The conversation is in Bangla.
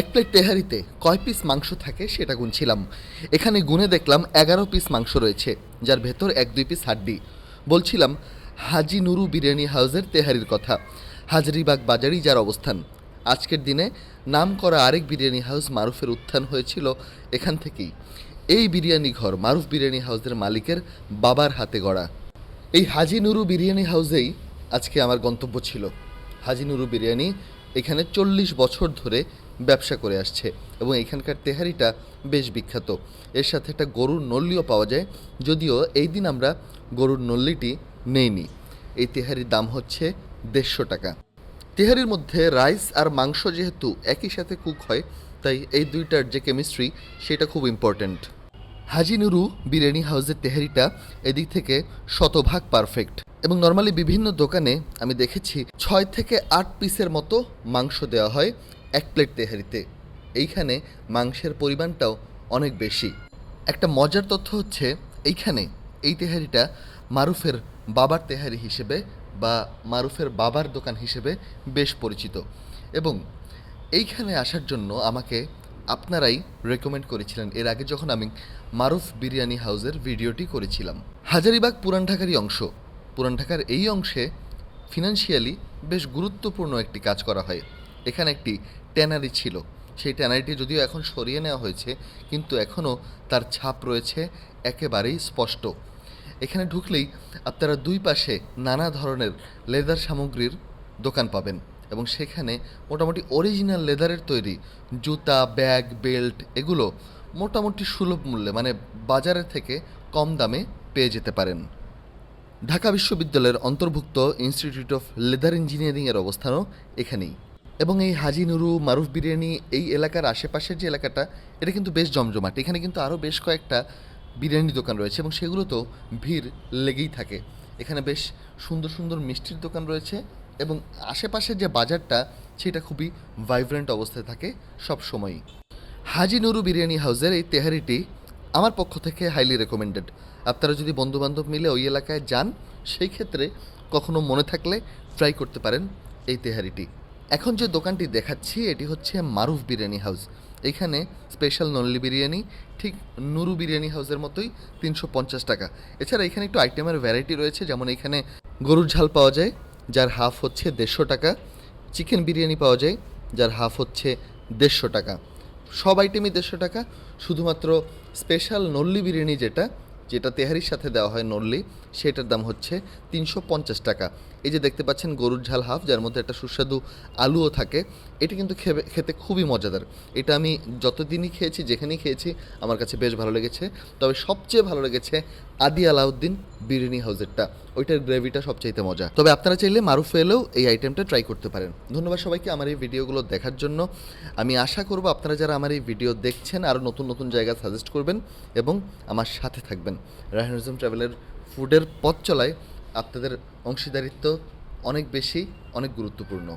এক প্লেট তেহারিতে কয় পিস মাংস থাকে সেটা গুনছিলাম। এখানে গুনে দেখলাম এগারো পিস মাংস রয়েছে, যার ভেতর এক দুই পিস হাড্ডি। বলছিলাম, হাজি নুরু বিরিয়ানি হাউসের তেহারির কথা। হাজারিবাগ বাজারই যার অবস্থান। আজকের দিনে নাম করা আরেক বিরিয়ানি হাউস মারুফের উত্থান হয়েছিল এখান থেকেই। এই বিরিয়ানি ঘর মারুফ বিরিয়ানি হাউসের মালিকের বাবার হাতে গড়া। এই হাজি নুরু বিরিয়ানি হাউসেই আজকে আমার গন্তব্য ছিল। হাজি নুরু বিরিয়ানি এখানে চল্লিশ বছর ধরে ব্যবসা করে আসছে এবং এখানকার তেহারিটা বেশ বিখ্যাত। এর সাথে একটা গরুর নল্লিও পাওয়া যায়, যদিও এই দিন আমরা গরুর নল্লিটি নেইনি। এই তেহারির দাম হচ্ছে দেড়শো টাকা। তেহারির মধ্যে রাইস আর মাংস যেহেতু একই সাথে কুক হয়, তাই এই দুইটার যে কেমিস্ট্রি, সেটা খুব ইম্পর্ট্যান্ট হাজি নুরু বিরিয়ানি হাউসের তেহারিটা এদিক থেকে শতভাগ পারফেক্ট এবং নর্মালি বিভিন্ন দোকানে আমি দেখেছি ছয় থেকে আট পিসের মতো মাংস দেওয়া হয়। এক প্লেট তেহারিতে। এইখানে মাংসের পরিমাণটাও অনেক বেশি। একটা মজার তথ্য হচ্ছে, এইখানে এই তেহারিটা মারুফের বাবার তেহারি হিসেবে বা মারুফের বাবার দোকান হিসেবে বেশ পরিচিত। এবং এইখানে আসার জন্য আমাকে আপনারাই রেকমেন্ড করেছিলেন। এর আগে যখন আমি মারুফ বিরিয়ানি হাউসের ভিডিওটি করেছিলাম। হাজারিবাগ পুরান ঢাকারই অংশ। পুরান ঢাকার এই অংশে ফিনান্সিয়ালি বেশ গুরুত্বপূর্ণ একটি কাজ করা হয়। এখানে একটি ট্যানারি ছিল। সেই ট্যানারিটি যদিও এখন সরিয়ে নেওয়া হয়েছে, কিন্তু এখনও তার ছাপ রয়েছে একেবারেই স্পষ্ট। এখানে ঢুকলেই আপনারা দুই পাশে নানা ধরনের লেদার সামগ্রীর দোকান পাবেন এবং সেখানে মোটামুটি অরিজিনাল লেদারের তৈরি জুতা, ব্যাগ, বেল্ট এগুলো মোটামুটি সুলভ মূল্যে মানে বাজারের থেকে কম দামে পেয়ে যেতে পারেন। ঢাকা বিশ্ববিদ্যালয়ের অন্তর্ভুক্ত ইনস্টিটিউট অফ লেদার ইঞ্জিনিয়ারিংয়ের অবস্থানও এখানেই। এবং এই হাজি নুরু, মারুফ বিরিয়ানি এই এলাকার আশেপাশের যে এলাকাটা, এটা কিন্তু বেশ জমজমাট। এখানে কিন্তু আরও বেশ কয়েকটা বিরিয়ানির দোকান রয়েছে এবং সেগুলোতেও ভিড় লেগেই থাকে। এখানে বেশ সুন্দর সুন্দর মিষ্টির দোকান রয়েছে এবং আশেপাশের যে বাজারটা, সেটা খুবই ভাইব্রেন্ট অবস্থায় থাকে সব সময়ই। হাজি নুরু বিরিয়ানি হাউসের এই তেহারিটি আমার পক্ষ থেকে হাইলি রেকমেন্ডেড আপনারা যদি বন্ধুবান্ধব মিলে ওই এলাকায় যান, সেই ক্ষেত্রে কখনো মনে থাকলে ট্রাই করতে পারেন এই তেহারিটি। এখন যে দোকানটি দেখাচ্ছি, এটি হচ্ছে মারুফ বিরিয়ানি হাউস। এখানে স্পেশাল নল্লি বিরিয়ানি, ঠিক নুরু বিরিয়ানি হাউসের মতোই তিনশো পঞ্চাশ টাকা। এছাড়া এখানে একটু আইটেমের ভ্যারাইটি রয়েছে, যেমন এখানে গরুর ঝাল পাওয়া যায়, যার হাফ হচ্ছে দেড়শো টাকা। চিকেন বিরিয়ানি পাওয়া যায়, যার হাফ হচ্ছে দেড়শো টাকা। সব আইটেমই দেড়শো টাকা, শুধুমাত্র স্পেশাল নল্লি বিরিয়ানি যেটা যেটা তেহারির সাথে দেওয়া হয় নরলি, সেটার দাম হচ্ছে তিনশো পঞ্চাশ টাকা। এই যে দেখতে পাচ্ছেন গরুর ঝাল হাফ, যার মধ্যে একটা সুস্বাদু আলুও থাকে, এটি কিন্তু খেতে খুবই মজাদার। এটা আমি যতদিনই খেয়েছি, যেখানেই খেয়েছি, আমার কাছে বেশ ভালো লেগেছে। তবে সবচেয়ে ভালো লেগেছে আদি আলাউদ্দিন বিরিয়ানি হাউসেরটা। ওইটার গ্রেভিটা সবচাইতে মজা। তবে আপনারা চাইলে মারুফ এলেও এই আইটেমটা ট্রাই করতে পারেন। ধন্যবাদ সবাইকে আমার এই ভিডিওগুলো দেখার জন্য। আমি আশা করব আপনারা যারা আমার এই ভিডিও দেখছেন, আরও নতুন নতুন জায়গা সাজেস্ট করবেন এবং আমার সাথে থাকবেন। রাহিনুজম ট্রাভেলের ফুডের পথ চলায় আপনাদের অংশীদারিত্ব অনেক বেশি, অনেক গুরুত্বপূর্ণ।